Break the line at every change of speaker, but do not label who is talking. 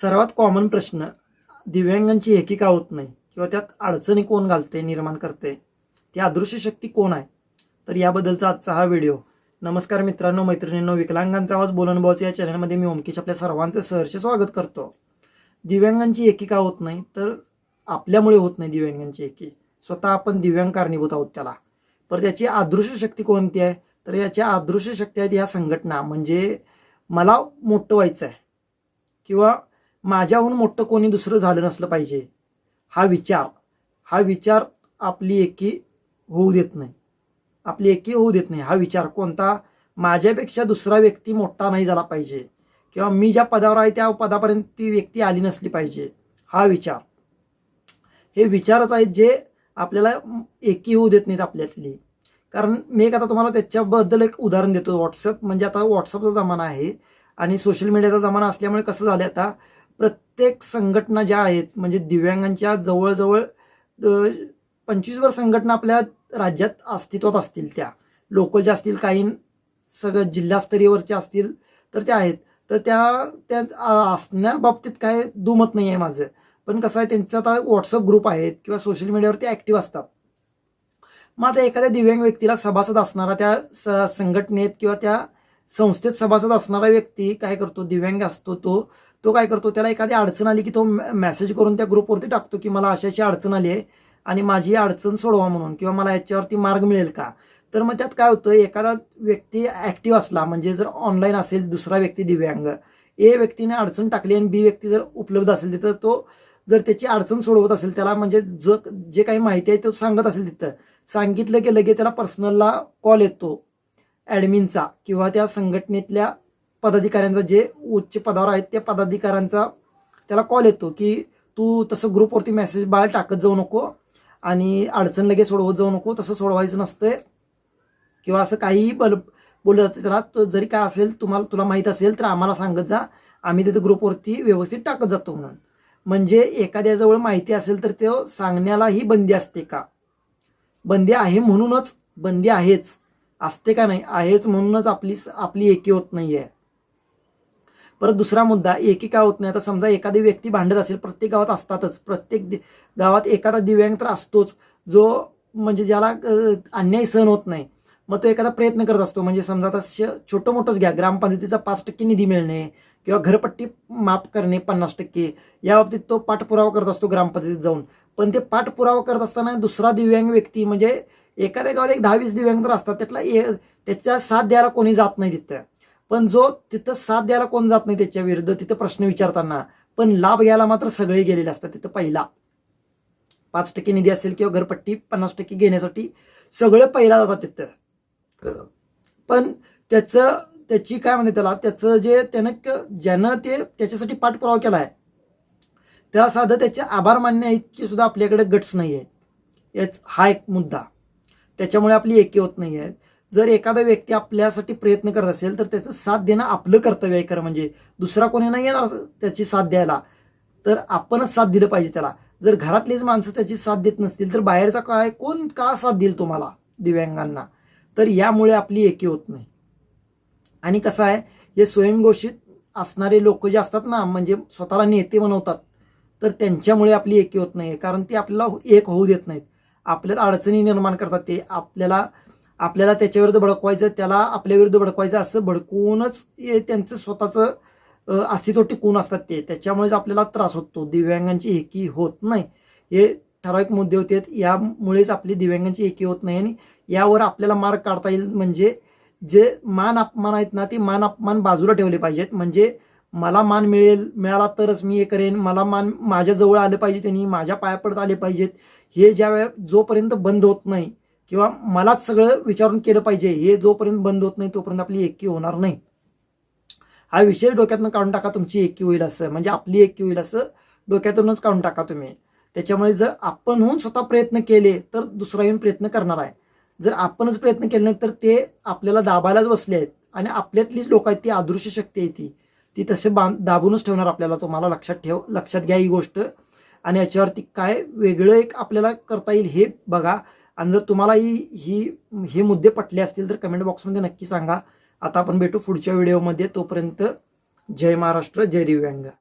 सर्वात कॉमन प्रश्न दिव्यांगांची एकी का होत नाही किंवा त्यात अडचणी कोण घालते निर्माण करते ती अदृश्य शक्ती कोण आहे? तर याबद्दलचा आजचा हा व्हिडिओ नमस्कार मित्रांनो मैत्रिणींनो विकलांगांचा आवाज बोलन या चॅनलमध्ये मी ओमकेश आपल्या सर्वांचं सहर्ष स्वागत करतो. दिव्यांगांची एकी का होत नाही तर आपल्यामुळे होत नाही दिव्यांगांची एकी. स्वतः आपण दिव्यांग कारणीभूत आहोत त्याला. पर त्याची अदृश्य शक्ती कोणती आहे? तर याच्या अदृश्य शक्ती आहेत ह्या संघटना. म्हणजे मला मोठं व्हायचं आहे किंवा माझ्याहून मोठं कोणी दुसरं झालं नसलं पाहिजे. हा विचार हा विचार आपली एकी होऊ देत नाही. आपली एकी होऊ देत नाही. हा विचार कोणता? माझ्यापेक्षा दुसरा व्यक्ती मोठा नाही झाला पाहिजे. किंवा मी ज्या पदावर आहे त्या पदापर्यंत ती व्यक्ती आली नसली पाहिजे. हा विचार. हे विचारच आहेत जे आपल्याला एकी होऊ देत नाहीत आपल्यातली. कारण मी एक आता तुम्हाला त्याच्याबद्दल एक उदाहरण देतो. व्हॉट्सअप म्हणजे आता व्हॉट्सअपचा जमाना आहे आणि सोशल मीडियाचा जमाना असल्यामुळे कसं झालं आता? प्रत्येक संघटना ज्या आहेत म्हणजे दिव्यांगांच्या जवळजवळ पंचवीसवर संघटना आपल्या राज्यात अस्तित्वात असतील त्या. लोकलच्या असतील काही सगळं जिल्हास्तरीयवरच्या असतील तर त्या आहेत. तर त्या त्या असण्याबाबतीत काय दुमत नाही आहे माझं. पण कसं आहे त्यांचा आता व्हॉट्सअप ग्रुप आहेत किंवा सोशल मीडियावरती ॲक्टिव्ह असतात. मग आता एखाद्या दिव्यांग व्यक्तीला सभासद असणारा त्या स संघटनेत किंवा त्या संस्थेत सभासद असणारा व्यक्ती काय करतो? दिव्यांग असतो तो तो काय करतो त्याला एखादी अडचण आली की तो मेसेज करून त्या ग्रुपवरती टाकतो की मला अशी अशी अडचण आली आहे आणि माझी अडचण सोडवा म्हणून किंवा मला याच्यावरती मार्ग मिळेल का? तर मग त्यात काय होतं एखादा व्यक्ती ॲक्टिव्ह असला म्हणजे जर ऑनलाईन असेल दुसरा व्यक्ती दिव्यांग ए व्यक्तीने अडचण टाकली आणि बी व्यक्ती जर उपलब्ध असेल तिथं तो जर त्याची अडचण सोडवत असेल त्याला म्हणजे जो जे काही माहिती आहे तो सांगत असेल तिथं सांगितलं की लगे त्याला पर्सनलला कॉल येतो ॲडमिनचा किंवा त्या संघटनेतल्या पदाधिकाऱ्यांचा जे उच्च पदावर आहेत त्या पदाधिकाऱ्यांचा त्याला कॉल येतो की तू तसं ग्रुपवरती मेसेज बाळ टाकत जाऊ नको आणि अडचण लगेच सोडवत जाऊ नको तसं सोडवायचं नसतंय. किंवा असं काहीही बल बोललं जातं त्याला तो जरी काय असेल तुम्हाला तुला माहीत असेल तर आम्हाला सांगत जा. आम्ही तिथे ग्रुपवरती व्यवस्थित टाकत जातो म्हणून. म्हणजे एखाद्याजवळ माहिती असेल तर तो सांगण्यालाही बंदी असते का? बंदी आहे म्हणूनच बंदी आहेच. असते का नाही? आहेच म्हणूनच आपली आपली एकी होत नाही आहे परत दुसरा मुद्दा एकीका होत नाही. आता समजा एखादी व्यक्ती भांडत असेल प्रत्येक गावात असतातच. प्रत्येक गावात एखादा दिव्यांग तर असतोच. जो म्हणजे ज्याला अन्याय सहन होत नाही. मग तो एखादा प्रयत्न करत असतो. म्हणजे समजा आता श- छोटं मोठंच घ्या. ग्रामपंचायतीचा पाच टक्के निधी मिळणे किंवा घरपट्टी माफ करणे पन्नास टक्के या बाबतीत तो पाठपुरावा करत असतो ग्रामपंचायतीत जाऊन. पण ते पाठपुरावा करत असताना दुसरा दिव्यांग व्यक्ती म्हणजे एखाद्या गावात एक दहा वीस दिव्यांग तर असतात. त्यातला ए- त्याच्या साथ द्यायला कोणी जात नाही तिथं. पण जो तिथं साथ द्यायला कोण जात नाही त्याच्या विरुद्ध तिथं प्रश्न विचारताना पण लाभ घ्यायला मात्र सगळे गेलेले असतात तिथं पहिला. पाच टक्के निधी असेल किंवा घरपट्टी पन्नास टक्के घेण्यासाठी सगळे पहिला जातात तिथं. पण त्याचं त्याची काय म्हणते त्याला त्याचं जे त्यानं ज्यानं ते त्याच्यासाठी पाठपुरावा केला आहे त्याला साधं त्याचे आभार मान्य आहेत की सुद्धा आपल्याकडे गट्स नाही आहेत याच हा एक मुद्दा. त्याच्यामुळे आपली एकी होत नाही आहे जर एखादा व्यक्ती आपल्यासाठी प्रयत्न करत असेल तर त्याचं साथ देणं आपलं कर्तव्य आहे खरं म्हणजे. दुसरा कोणी नाही येणार त्याची साथ द्यायला. तर आपणच साथ दिलं पाहिजे त्याला. जर घरातलीच माणसं त्याची साथ देत नसतील तर बाहेरचा काय कोण का साथ देईल तुम्हाला दिव्यांगांना? तर यामुळे आपली एकी होत नाही. आणि कसं आहे हे स्वयंघोषित असणारे लोक जे असतात ना म्हणजे स्वतःला नेते बनवतात तर त्यांच्यामुळे आपली एकी होत नाही कारण ते आपल्याला एक होऊ देत नाहीत. आपल्याला अडचणी निर्माण करतात ते आपल्याला आपल्याला त्याच्याविरुद्ध भडकवायचं त्याला आपल्या विरुद्ध भडकवायचं असं भडकवूनच हे त्यांचं स्वतःचं अस्तित्व टिकून असतात ते. त्याच्यामुळेच आपल्याला त्रास होतो. दिव्यांगांची एकी होत नाही. हे ठराविक मुद्दे होते. यामुळेच आपली दिव्यांगांची एकी होत नाही आणि यावर आपल्याला मार्ग काढता येईल म्हणजे जे मान अपमान आहेत ना ते मान अपमान बाजूला ठेवले पाहिजेत. म्हणजे मला मान मिळेल मिळाला तरच मी हे करेन. मला मान माझ्याजवळ आलं पाहिजे त्यांनी माझ्या पाया पडत आले पाहिजेत. हे ज्या वेळेस जोपर्यंत बंद होत नाही किंवा मलाच सगळं विचारून केलं पाहिजे हे जोपर्यंत बंद होत नाही तोपर्यंत आपली एकी होणार नाही. हा विषय डोक्यातनं काढून टाका तुमची एकी होईल असं. म्हणजे आपली एकी होईल असं डोक्यातूनच काढून टाका तुम्ही. त्याच्यामुळे जर आपण होऊन स्वतः प्रयत्न केले तर दुसरा येऊन प्रयत्न करणार आहे. जर आपणच प्रयत्न केले नाही तर ते आपल्याला दाबायलाच बसले आहेत. आणि आपल्यातलीच लोक आहेत ती अदृश्य शक्ती आहे ती. ती तसे बां दाबूनच ठेवणार आपल्याला. तुम्हाला लक्षात ठेव लक्षात घ्या ही गोष्ट. आणि याच्यावरती काय वेगळं एक आपल्याला करता येईल हे बघा. आणि जर तुम्हाला ही ही हे मुद्दे पटले असतील तर कमेंट बॉक्समध्ये नक्की सांगा. आता आपण भेटू पुढच्या व्हिडिओमध्ये तोपर्यंत जय महाराष्ट्र जय दिव्यांग.